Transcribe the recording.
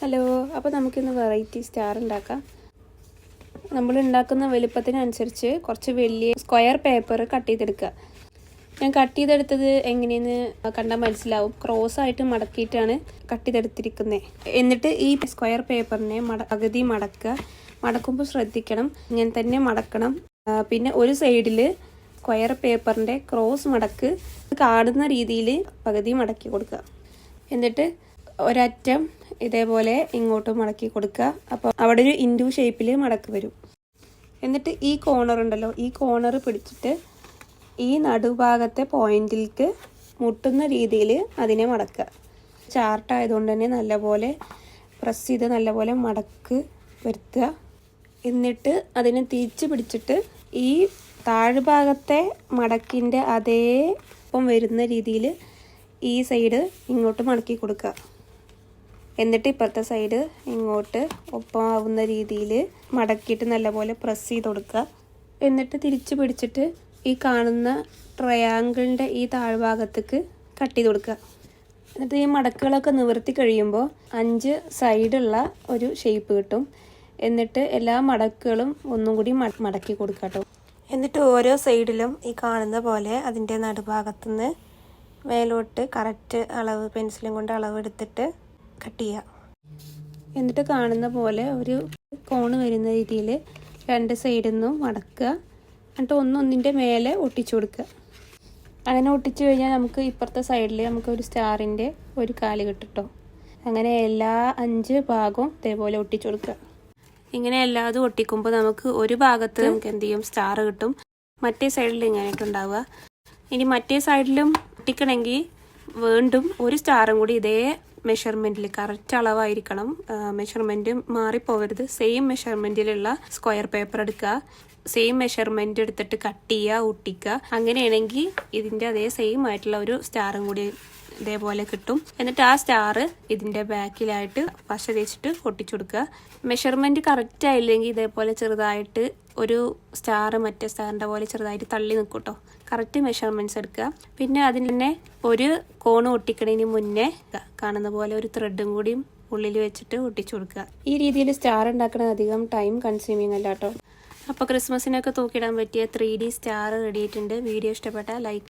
Hello അപ്പോൾ നമുക്കിന്ന് variety star ഉണ്ടാക്കാം. നമ്മൾ ഉണ്ടാക്കുന്ന വലുപ്പത്തിനനുസരിച്ച് കുറച്ച് വലിയ സ്ക്വയർ പേപ്പർ കട്ട് ചെയ്തെടുക്കുക. ഞാൻ കട്ട് ചെയ്തെടുത്തത് എങ്ങനെയെന്ന് കണ്ടാൽ മനസ്സിലാവും. ക്രോസ് ആയിട്ട് മടക്കിയിട്ടാണ് കട്ട് ചെയ്തെടുത്തിരിക്കുന്നത് എന്നിട്ട് ഈ സ്ക്വയർ പേപ്പറിനെ മട അഗതി മടക്കുക. മടക്കുമ്പോൾ ശ്രദ്ധിക്കണം. ഇങ്ങനെ തന്നെ മടക്കണം. പിന്നെ ഒരു സൈഡിൽ സ്ക്വയർ പേപ്പറിന്റെ ക്രോസ് മടക്ക്. കാണുന്ന രീതിയിൽ പകുതി മടക്കി കൊടുക്കുക. എന്നിട്ട് ഒരറ്റം ഇതേപോലെ ഇങ്ങോട്ട് മടക്കി കൊടുക്കുക. അപ്പോൾ അവിടെ ഒരു ഇൻഡു ഷേപ്പിൽ മടക്ക് വരും. എന്നിട്ട് ഈ കോണർ ഉണ്ടല്ലോ ഈ കോണർ പിടിച്ചിട്ട് ഈ നടുഭാഗത്തെ പോയിന്റിലേക്ക് മുട്ടുന്ന രീതിയിൽ അതിനെ മടക്കുക. ചാർട്ടായതുകൊണ്ട് തന്നെ നല്ലപോലെ പ്രസ് ചെയ്ത് നല്ലപോലെ മടക്ക് വരുത്തുക. എന്നിട്ട് അതിനെ തിരിച്ച് പിടിച്ചിട്ട് ഈ താഴ്ഭാഗത്തെ മടക്കിന്റെ അതേ ഒപ്പം വരുന്ന രീതിയിൽ ഈ സൈഡ് ഇങ്ങോട്ട് മടക്കി കൊടുക്കുക. എന്നിട്ട് ഇപ്പുറത്തെ സൈഡ് ഇങ്ങോട്ട് ഒപ്പമാവുന്ന രീതിയിൽ മടക്കിയിട്ട് നല്ലപോലെ പ്രസ് ചെയ്ത് കൊടുക്കുക. എന്നിട്ട് തിരിച്ച് പിടിച്ചിട്ട് ഈ കാണുന്ന ട്രയാങ്കിളിന്റെ ഈ താഴ്ഭാഗത്തേക്ക് കട്ട് ചെയ്ത് കൊടുക്കുക. എന്നിട്ട് ഈ മടക്കുകളൊക്കെ നിവർത്തി കഴിയുമ്പോൾ അഞ്ച് സൈഡുള്ള ഒരു ഷേപ്പ് കിട്ടും. എന്നിട്ട് എല്ലാ മടക്കുകളും ഒന്നും കൂടി മടക്കി കൊടുക്കുക കേട്ടോ. എന്നിട്ട് ഓരോ സൈഡിലും ഈ കാണുന്ന പോലെ അതിന്റെ നടുഭാഗത്തുനിന്ന് മേലോട്ട് കറക്റ്റ് അളവ് പെൻസിലും കൊണ്ട് അളവ് എടുത്തിട്ട് കട്ട് ചെയ്യുക എന്നിട്ട് കാണുന്ന പോലെ ഒരു കോണ് വരുന്ന രീതിയിൽ രണ്ട് സൈഡിൽ നിന്നും മടക്കുക. എന്നിട്ട് ഒന്നൊന്നിന്റെ മേലെ ഒട്ടിച്ചു കൊടുക്കുക. അങ്ങനെ ഒട്ടിച്ചു കഴിഞ്ഞാൽ നമുക്ക് ഇപ്പുറത്തെ സൈഡിൽ നമുക്ക് ഒരു സ്റ്റാറിന്റെ ഒരു കാൽ കിട്ടുട്ടോ. അങ്ങനെ എല്ലാ അഞ്ച് ഭാഗവും ഇതേപോലെ ഒട്ടിച്ചു കൊടുക്കുക. ഇങ്ങനെ എല്ലാതും ഒട്ടിക്കുമ്പോൾ നമുക്ക് ഒരു ഭാഗത്ത് നമുക്ക് എന്ത് ചെയ്യും? സ്റ്റാർ കിട്ടും. മറ്റേ സൈഡിൽ ഇങ്ങനെയായിട്ടുണ്ടാവുക ഇനി മറ്റേ സൈഡിലും ഒട്ടിക്കണമെങ്കിൽ വീണ്ടും ഒരു സ്റ്റാറും കൂടി ഇതേ മെഷർമെന്റിൽ കറക്റ്റ് അളവായിരിക്കണം. മെഷർമെന്റ് മാറിപ്പോവരുത്. സെയിം മെഷർമെന്റിലുള്ള സ്ക്വയർ പേപ്പർ എടുക്കുക. സെയിം മെഷർമെന്റ് എടുത്തിട്ട് കട്ട് ചെയ്യുക ഒട്ടിക്കുക. അങ്ങനെയാണെങ്കിൽ ഇതിന്റെ അതേ സെയിം ആയിട്ടുള്ള ഒരു സ്റ്റാറും കൂടി ഇതേപോലെ കിട്ടും. എന്നിട്ട് ആ സ്റ്റാർ ഇതിന്റെ ബാക്കിലായിട്ട് പശ തേച്ചിട്ട് ഒട്ടിച്ചു കൊടുക്കുക മെഷർമെന്റ് കറക്റ്റ് ആയില്ലെങ്കിൽ ഇതേപോലെ ചെറുതായിട്ട് ഒരു സ്റ്റാർ മറ്റേ സ്റ്റാറിന്റെ പോലെ ചെറുതായിട്ട് തള്ളി നിൽക്കും കേട്ടോ കറക്റ്റ് മെഷർമെന്റ്സ് എടുക്കുക. പിന്നെ അതിന് തന്നെ ഒരു കോണ് ഒട്ടിക്കണതിന് മുന്നേ കാണുന്ന പോലെ ഒരു ത്രെഡും കൂടിയും ഉള്ളിൽ വെച്ചിട്ട് ഒട്ടിച്ചു കൊടുക്കുക ഈ രീതിയിൽ സ്റ്റാർ ഉണ്ടാക്കണത് അധികം ടൈം കൺസ്യൂമിങ് അല്ല കേട്ടോ. അപ്പോൾ ക്രിസ്മസിനൊക്കെ തൂക്കിയിടാൻ പറ്റിയ ത്രീ ഡി സ്റ്റാർ റെഡി ആയിട്ടുണ്ട്. വീഡിയോ ഇഷ്ടപ്പെട്ടാൽ ലൈക്ക്